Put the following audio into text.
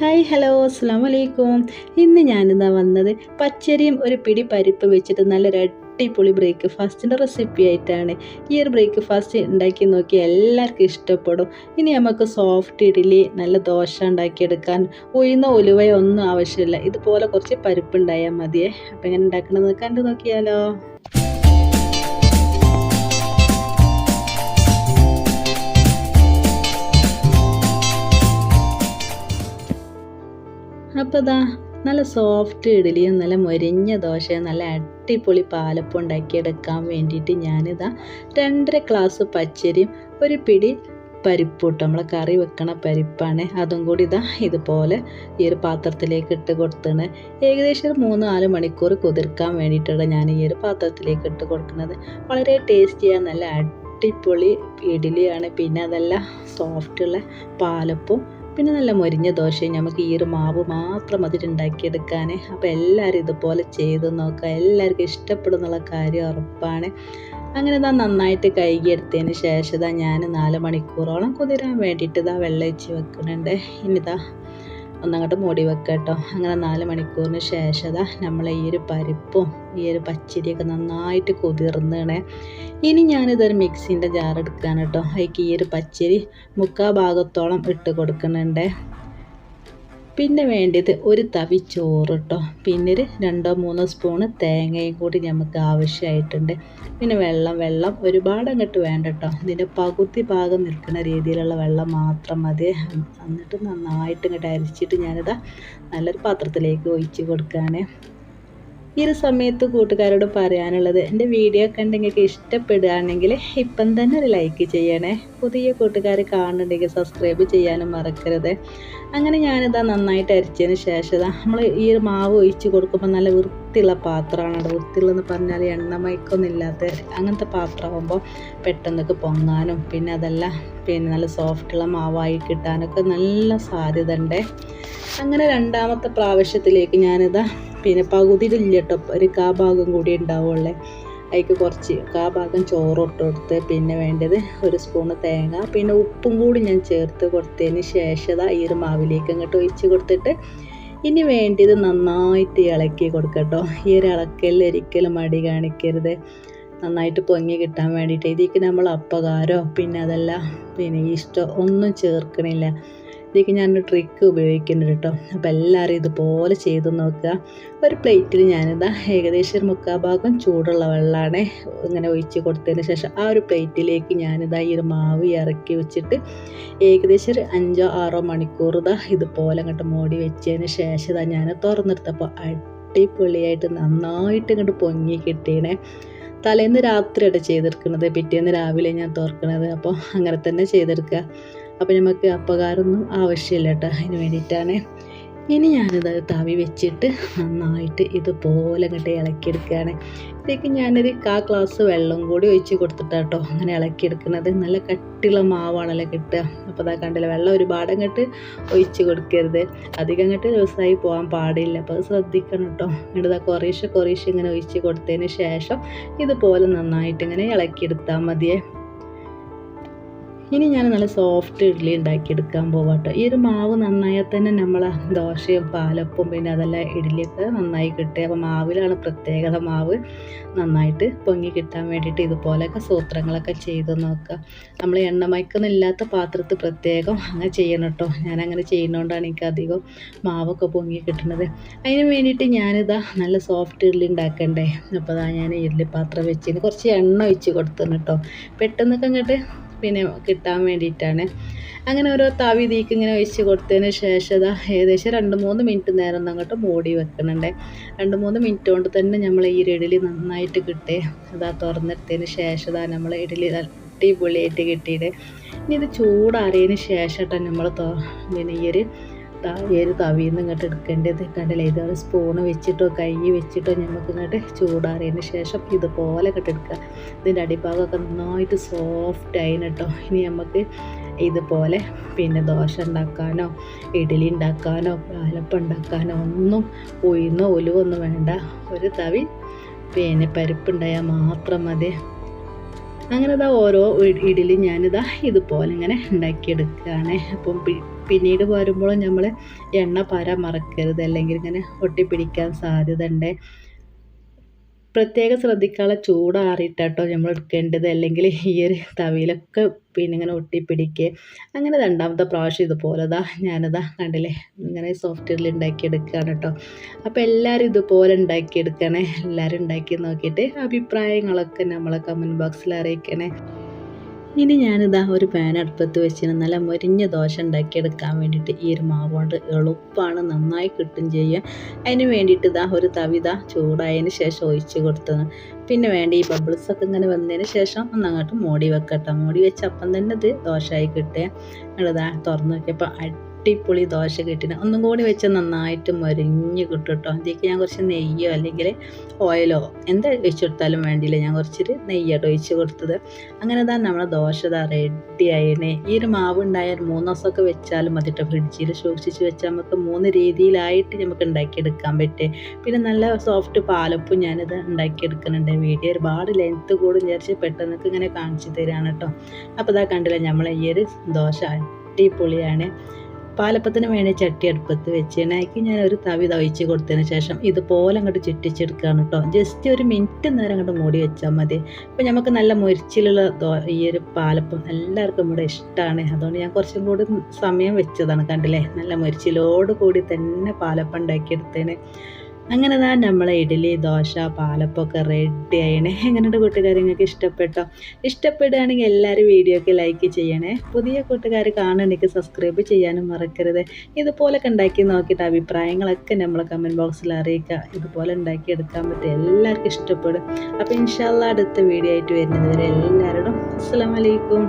Hi hello അസ്സാം വലൈക്കും ഇന്ന് ഞാനിതാ വന്നത് പച്ചരിയും ഒരു പിടി പരിപ്പ് വെച്ചിട്ട് നല്ല അടിപൊളി ബ്രേക്ക്ഫാസ്റ്റിന്റെ റെസിപ്പി ആയിട്ടാണ്. ഈ ഒരു ബ്രേക്ക്ഫാസ്റ്റ് ഉണ്ടാക്കി നോക്കി എല്ലാവർക്കും ഇഷ്ടപ്പെടും. ഇനി നമുക്ക് സോഫ്റ്റ് ഇഡ്ഡലി നല്ല ദോശ ഉണ്ടാക്കിയെടുക്കാൻ. ഉയർന്ന ഉലുവയോ ഒന്നും ആവശ്യമില്ല. ഇതുപോലെ കുറച്ച് പരിപ്പ് ഉണ്ടായാൽ മതിയേ. അപ്പോൾ എങ്ങനെ ഉണ്ടാക്കണമെന്ന് കണ്ടു നോക്കിയാലോ. അപ്പോൾ ഇതാ നല്ല സോഫ്റ്റ് ഇഡ്ഡലിയും നല്ല മൊരിഞ്ഞ ദോശയും നല്ല അടിപൊളി പാലപ്പം ഉണ്ടാക്കിയെടുക്കാൻ വേണ്ടിയിട്ട് ഞാനിതാ രണ്ടര ഗ്ലാസ് പച്ചരിയും ഒരു പിടി പരിപ്പൂട്ട് നമ്മൾ കറി വെക്കണ പരിപ്പാണ്. അതും കൂടി ഇതാ ഇതുപോലെ ഈ ഒരു പാത്രത്തിലേക്ക് ഇട്ട് കൊടുത്തണ്. ഏകദേശം ഒരു മൂന്ന് നാല് മണിക്കൂർ കുതിർക്കാൻ വേണ്ടിയിട്ടാണ് ഞാൻ ഈ ഒരു പാത്രത്തിലേക്ക് ഇട്ട് കൊടുക്കുന്നത്. വളരെ ടേസ്റ്റിയാണ് നല്ല അടിപൊളി ഇഡ്ഡലിയാണ്. പിന്നെ അതല്ല സോഫ്റ്റുള്ള പാലപ്പവും പിന്നെ നല്ല മൊരിഞ്ഞ ദോശയും നമുക്ക് ഈ ഒരു മാവ് മാത്രം അതിലുണ്ടാക്കിയെടുക്കാൻ അപ്പോൾ എല്ലാവരും ഇതുപോലെ ചെയ്ത് നോക്കുക. എല്ലാവർക്കും ഇഷ്ടപ്പെടും എന്നുള്ള കാര്യം ഉറപ്പാണ്. അങ്ങനെ ഇതാ നന്നായിട്ട് കഴുകിയെടുത്തതിന് ശേഷം ഇതാ ഞാൻ നാല് മണിക്കൂറോളം കുതിരാൻ വേണ്ടിയിട്ട് ഇതാ വെള്ളം ഒഴിച്ച് വെക്കുന്നുണ്ട് ഇനിതാ ഒന്നങ്ങോട്ട് മൂടി വെക്കുക കേട്ടോ. അങ്ങനെ നാല് മണിക്കൂറിന് ശേഷം നമ്മൾ ഈ ഒരു പരിപ്പും ഈ ഒരു പച്ചരിയൊക്കെ നന്നായിട്ട് കുതിർന്നണേ. ഇനി ഞാനിതൊരു മിക്സിന്റെ ജാർ എടുക്കുകയാണ് കേട്ടോ. അതിലേക്ക് ഈ ഒരു പച്ചരി മുക്കാ ഭാഗത്തോളം ഇട്ട് കൊടുക്കുന്നുണ്ട്. പിന്നെ വേണ്ടത് ഒരു തവി ചോറ് കേട്ടോ പിന്നെ ഒരു രണ്ടോ മൂന്നോ സ്പൂണ് തേങ്ങയും കൂടി നമുക്ക് ആവശ്യമായിട്ടുണ്ട് പിന്നെ വെള്ളം വെള്ളം ഒരുപാട് അങ്ങോട്ട് വേണ്ട കേട്ടോ ഇതിന്റെ പകുതി ഭാഗം നിൽക്കുന്ന രീതിയിലുള്ള വെള്ളം മാത്രം മതി. എന്നിട്ട് നന്നായിട്ട് ഇങ്ങോട്ട് അരിച്ചിട്ട് ഞാനിതാ നല്ലൊരു പാത്രത്തിലേക്ക് ഒഴിച്ച് കൊടുക്കുകയാണ് ഈ ഒരു സമയത്ത് കൂട്ടുകാരോട് പറയാനുള്ളത് എന്റെ വീഡിയോ കണ്ട് നിങ്ങൾക്ക് ഇഷ്ടപ്പെടുകയാണെങ്കിൽ ഇപ്പം തന്നെ ഒരു ലൈക്ക് ചെയ്യണേ. പുതിയ കൂട്ടുകാർ കാണുന്നുണ്ടെങ്കിൽ സബ്സ്ക്രൈബ് ചെയ്യാനും മറക്കരുത്. അങ്ങനെ ഞാനിതാ നന്നായിട്ട് അരിച്ചതിന് ശേഷം നമ്മൾ ഈ ഒരു മാവ് ഒഴിച്ച് കൊടുക്കുമ്പോൾ നല്ല വൃത്തിയുള്ള പാത്രമാണ്. വൃത്തിയുള്ളതെന്ന് പറഞ്ഞാൽ എണ്ണമയക്കൊന്നും ഇല്ലാത്ത അങ്ങനത്തെ പാത്രമാകുമ്പോൾ പെട്ടെന്നൊക്കെ പൊങ്ങാനും പിന്നെ അതല്ല പിന്നെ നല്ല സോഫ്റ്റുള്ള മാവായി കിട്ടാനൊക്കെ നല്ല സാധ്യത ഉണ്ട് അങ്ങനെ രണ്ടാമത്തെ പ്രാവശ്യത്തിലേക്ക് ഞാനിതാ പിന്നെ പകുതിയിലില്ല കേട്ടോ ഒരു കാ ഭാഗം കൂടി ഉണ്ടാവുള്ളേ. അതിക്ക് കുറച്ച് കാ ഭാഗം ചോറ് ഇട്ട് കൊടുത്ത് പിന്നെ വേണ്ടത് ഒരു സ്പൂണ് തേങ്ങ പിന്നെ ഉപ്പും കൂടി ഞാൻ ചേർത്ത് കൊടുത്തതിന് ശേഷം ഈ ഒരു മാവിലേക്ക് അങ്ങോട്ട് ഒഴിച്ച് കൊടുത്തിട്ട് ഇനി വേണ്ടത് നന്നായിട്ട് ഇളക്കി കൊടുക്കട്ടോ. ഈ ഒരു ഇളക്കലിൽ ഒരിക്കലും മടി കാണിക്കരുത്. നന്നായിട്ട് പൊങ്ങി കിട്ടാൻ വേണ്ടിയിട്ട്. ഇതിലേക്ക് നമ്മൾ അപ്പകാരോ പിന്നെ അതല്ല പിന്നെ ഇഷ്ടം ഒന്നും ചേർക്കണില്ല. ഇതിലേക്ക് ഞാൻ ട്രിക്ക് ഉപയോഗിക്കുന്നുണ്ട് കേട്ടോ. അപ്പോൾ എല്ലാവരും ഇതുപോലെ ചെയ്ത് നോക്കുക. ഒരു പ്ലേറ്റിൽ ഞാനിതാ ഏകദേശം ഒരു മുക്കാൽ ഭാഗം ചൂടുള്ള വെള്ളമാണ് ഇങ്ങനെ ഒഴിച്ച് കൊടുത്തതിന് ശേഷം ആ ഒരു പ്ലേറ്റിലേക്ക് ഞാനിതാ ഈ ഒരു മാവ് ഇറക്കി വെച്ചിട്ട് ഏകദേശം ഒരു അഞ്ചോ ആറോ മണിക്കൂർ ഇതാ ഇതുപോലെ അങ്ങോട്ട് മൂടി വെച്ചതിന് ശേഷം ഇതാ ഞാൻ തുറന്നെടുത്തപ്പോൾ അടിപൊളിയായിട്ട് നന്നായിട്ട് ഇങ്ങോട്ട് പൊങ്ങി കിട്ടിയണേ തലേന്ന് രാത്രിയാണ് ചെയ്തെടുക്കുന്നത് പിറ്റേന്ന് രാവിലെ ഞാൻ തുറക്കണത്. അപ്പോൾ അങ്ങനെ തന്നെ ചെയ്തെടുക്കുക. അപ്പോൾ നമുക്ക് അപ്പകാരൊന്നും ആവശ്യമില്ല കേട്ടോ അതിന് വേണ്ടിയിട്ടാണ്. ഇനി ഞാനിത് തവി വെച്ചിട്ട് നന്നായിട്ട് ഇതുപോലെ അങ്ങോട്ട് ഇളക്കിയെടുക്കുകയാണ്. ഇതിലേക്ക് ഞാനൊരു കാ ഗ്ലാസ് വെള്ളം കൂടി ഒഴിച്ച് കൊടുത്തിട്ടാട്ടോ അങ്ങനെ ഇളക്കിയെടുക്കുന്നത്. നല്ല കട്ടിയുള്ള മാവാണല്ലോ കിട്ടുക. അപ്പോൾ അതാ കണ്ടില്ല വെള്ളം ഒരുപാട് അങ്ങോട്ട് ഒഴിച്ച് കൊടുക്കരുത്. അധികം അങ്ങോട്ട് ദിവസമായി പോകാൻ പാടില്ല. അപ്പോൾ അത് ശ്രദ്ധിക്കണം കേട്ടോ. എന്നിട്ട് കുറേശ്ശെ കുറേശ്ശെ ഇങ്ങനെ ഒഴിച്ച് കൊടുത്തതിന് ശേഷം ഇതുപോലെ നന്നായിട്ട് ഇങ്ങനെ ഇളക്കിയെടുത്താൽ മതിയേ. ഇനി ഞാൻ നല്ല സോഫ്റ്റ് ഇഡ്ഡലി ഉണ്ടാക്കിയെടുക്കാൻ പോവാട്ടോ. ഈ ഒരു മാവ് നന്നായാൽ തന്നെ നമ്മൾ ദോശയും പാലപ്പും പിന്നെ അതെല്ലാം ഇഡ്ഡലിയൊക്കെ നന്നായി കിട്ടുക അപ്പോൾ മാവിലാണ് പ്രത്യേകത മാവ്. നന്നായിട്ട് പൊങ്ങി കിട്ടാൻ വേണ്ടിയിട്ട് ഇതുപോലെയൊക്കെ സൂത്രങ്ങളൊക്കെ ചെയ്ത് നോക്കുക. നമ്മൾ എണ്ണ ഇല്ലാത്ത പാത്രത്തിൽ പ്രത്യേകം അങ്ങനെ ചെയ്യണം കേട്ടോ ഞാനങ്ങനെ ചെയ്യുന്നതുകൊണ്ടാണ് എനിക്ക് അധികം മാവൊക്കെ പൊങ്ങി കിട്ടുന്നത് അതിന് വേണ്ടിയിട്ട് ഞാനിതാ നല്ല സോഫ്റ്റ് ഇഡ്ഡലി ഉണ്ടാക്കണ്ടേ? അപ്പോൾ അതാ ഞാൻ ഇഡ്ഡലി പാത്രം വെച്ചിന് കുറച്ച് എണ്ണ ഒഴിച്ച് കൊടുത്തു കേട്ടോ പെട്ടെന്നൊക്കെ അങ്ങോട്ട് പിന്നെ കിട്ടാൻ വേണ്ടിയിട്ടാണ്. അങ്ങനെ ഓരോ തവി തീക്ക് ഇങ്ങനെ ഒഴിച്ച് കൊടുത്തതിന് ശേഷം ഏകദേശം രണ്ട് മൂന്ന് മിനിറ്റ് നേരം അങ്ങോട്ട് മൂടി വെക്കണുണ്ട്. രണ്ട് മൂന്ന് മിനിറ്റ് കൊണ്ട് തന്നെ നമ്മൾ ഈ ഒരു ഇഡലി നന്നായിട്ട് കിട്ടേ. അതാ തുറന്നെടുത്തതിന് ശേഷം നമ്മൾ ഇഡലി അടിപൊളിയായിട്ട് കിട്ടിയിട്ട് ഇനി ഇത് ചൂടാറിയതിന് ശേഷം നമ്മൾ പിന്നെ ഈ ഒരു ഈ ഒരു തവിയിൽ നിന്ന് ഇങ്ങോട്ട് എടുക്കേണ്ടത്. കണ്ടില്ലേ ഇതൊരു സ്പൂണ് വെച്ചിട്ടോ കൈ വെച്ചിട്ടോ നമുക്ക് ഇങ്ങോട്ട് ചൂടാറിയതിന് ശേഷം ഇതുപോലെ കെട്ടെടുക്കുക ഇതിന്റെ അടിഭാഗമൊക്കെ നന്നായിട്ട് സോഫ്റ്റ് ആയിന് കേട്ടോ ഇനി നമുക്ക് ഇതുപോലെ പിന്നെ ദോശ ഉണ്ടാക്കാനോ ഇഡ്ഡലി ഉണ്ടാക്കാനോ പാലപ്പം ഉണ്ടാക്കാനോ ഒന്നും ഉയർന്നോ ഒലുവൊന്നും വേണ്ട. ഒരു തവി പിന്നെ പരിപ്പുണ്ടായാൽ മാത്രം മതി. അങ്ങനെ ഇതാ ഓരോ ഇഡലി ഞാനിതാ ഇതുപോലെ ഇങ്ങനെ ഉണ്ടാക്കിയെടുക്കുകയാണ് അപ്പം പിന്നീട് വരുമ്പോഴും നമ്മൾ എണ്ണ പാരാൻ മറക്കരുത്. അല്ലെങ്കിൽ ഇങ്ങനെ ഒട്ടിപ്പിടിക്കാൻ സാധ്യത ഉണ്ട് പ്രത്യേകം ശ്രദ്ധിക്കാനുള്ള ചൂടാറിയിട്ടോ നമ്മൾ എടുക്കേണ്ടത്. അല്ലെങ്കിൽ ഈ ഒരു തവിയിലൊക്കെ പിന്നെ ഇങ്ങനെ ഒട്ടിപ്പിടിക്കുക അങ്ങനെ രണ്ടാമത്തെ പ്രാവശ്യം ഇതുപോലെ ഇതാ ഞാനിതാ കണ്ടില്ലേ? ഇങ്ങനെ സോഫ്റ്റ്വെയറിൽ ഉണ്ടാക്കിയെടുക്കുകയാണ് കേട്ടോ. അപ്പോൾ എല്ലാവരും ഇതുപോലെ ഉണ്ടാക്കിയെടുക്കണേ. എല്ലാവരും ഉണ്ടാക്കി നോക്കിയിട്ട് അഭിപ്രായങ്ങളൊക്കെ നമ്മളെ കമന്റ് ബോക്സിൽ അറിയിക്കണേ. ഇനി ഞാനിതാ ഒരു പാൻ അടുപ്പത്ത് വെച്ചിന് നല്ല മൊരിഞ്ഞ ദോശ ഉണ്ടാക്കിയെടുക്കാൻ വേണ്ടിയിട്ട് ഈ ഒരു മാവ് കൊണ്ട് എളുപ്പമാണ് നന്നായി കിട്ടും ചെയ്യുക അതിന് വേണ്ടിയിട്ട് ഇതാ ഒരു തവിത ചൂടായതിന് ശേഷം ഒഴിച്ച് കൊടുത്തത്. പിന്നെ വേണ്ട ഈ ബബിൾസ് ഒക്കെ ഇങ്ങനെ വന്നതിന് ശേഷം ഒന്ന് അങ്ങോട്ട് മോടി വെക്കട്ടെ. മോടി വെച്ച് അപ്പം തന്നെ ഇത് ദോശയായി കിട്ടുക. നിങ്ങളിതാ തുറന്ന് നോക്കിയപ്പോൾ അടിപൊളി ദോശ കിട്ടിന്. ഒന്നും കൂടി വെച്ച് നന്നായിട്ട് മൊരിഞ്ഞ് കിട്ടും കേട്ടോ അതിലേക്ക് ഞാൻ കുറച്ച് നെയ്യോ അല്ലെങ്കിൽ ഓയിലോ എന്താ ഒഴിച്ചു കൊടുത്താലും വേണ്ടിയില്ല. ഞാൻ കുറച്ചൊരു നെയ്യാട്ടോ ഒഴിച്ച് കൊടുത്തത്. അങ്ങനെ തന്നെ നമ്മളെ ദോശ ഇതാ ആയിരുന്നേ ഈ ഒരു മാവ് ഉണ്ടായാൽ മൂന്ന് ദിവസമൊക്കെ വെച്ചാലും മതി കേട്ടോ ഫ്രിഡ്ജിൽ സൂക്ഷിച്ച് വെച്ചാൽ നമുക്ക് മൂന്ന് രീതിയിലായിട്ട് നമുക്ക് ഉണ്ടാക്കിയെടുക്കാൻ പറ്റും. പിന്നെ നല്ല സോഫ്റ്റ് പാലപ്പും ഞാനിത് ഉണ്ടാക്കിയെടുക്കുന്നുണ്ട്. വീഡിയോ ഒരുപാട് ലെങ്ത്ത് കൂടും വിചാരിച്ച് പെട്ടെന്ന് ഇങ്ങനെ കാണിച്ചു തരാണ് കേട്ടോ അപ്പോൾ ഇതാ കണ്ടില്ല നമ്മളെ ഈ ഒരു ദോശ അടിപൊളിയാണ്. പാലപ്പത്തിന് വേണ്ടി ചട്ടി അടുപ്പത്ത് വെച്ചാണ് അതിക്ക് ഞാൻ ഒരു തവി തവിച്ച് കൊടുത്തതിന് ശേഷം ഇതുപോലെ അങ്ങോട്ട് ചുറ്റിച്ചെടുക്കുകയാണ് കേട്ടോ. ജസ്റ്റ് ഒരു മിനിറ്റ് നേരം അങ്ങോട്ട് മൂടി വെച്ചാൽ മതി. അപ്പോൾ നമുക്ക് നല്ല മുരിച്ചിലുള്ള ഈ ഒരു പാലപ്പം എല്ലാവർക്കും ഇവിടെ ഇഷ്ടമാണ് അതുകൊണ്ട് ഞാൻ കുറച്ചും കൂടി സമയം വെച്ചതാണ് കണ്ടില്ലേ? നല്ല മുരിച്ചിലോട് കൂടി തന്നെ പാലപ്പം ഉണ്ടാക്കിയെടുത്തേന് അങ്ങനെ താ നമ്മളെ ഇഡ്ഡലി ദോശ പാലപ്പൊക്കെ റെഡി ആയണേ എങ്ങനെയുണ്ട് കൂട്ടുകാർ നിങ്ങൾക്ക് ഇഷ്ടപ്പെട്ടോ? ഇഷ്ടപ്പെടുകയാണെങ്കിൽ എല്ലാവരും വീഡിയോക്ക് ലൈക്ക് ചെയ്യണേ. പുതിയ കൂട്ടുകാർ കാണണമെങ്കിൽ സബ്സ്ക്രൈബ് ചെയ്യാനും മറക്കരുത്. ഇതുപോലൊക്കെ ഉണ്ടാക്കി നോക്കിയിട്ട് അഭിപ്രായങ്ങളൊക്കെ നമ്മളെ കമന്റ് ബോക്സിൽ അറിയിക്കുക. ഇതുപോലെ ഉണ്ടാക്കി എടുക്കാൻ പറ്റും എല്ലാവർക്കും ഇഷ്ടപ്പെടും. അപ്പോൾ ഇൻഷാല്ല അടുത്ത വീഡിയോ ആയിട്ട് വരുന്നത് വരെ എല്ലാവരോടും അസ്സാം വലൈക്കും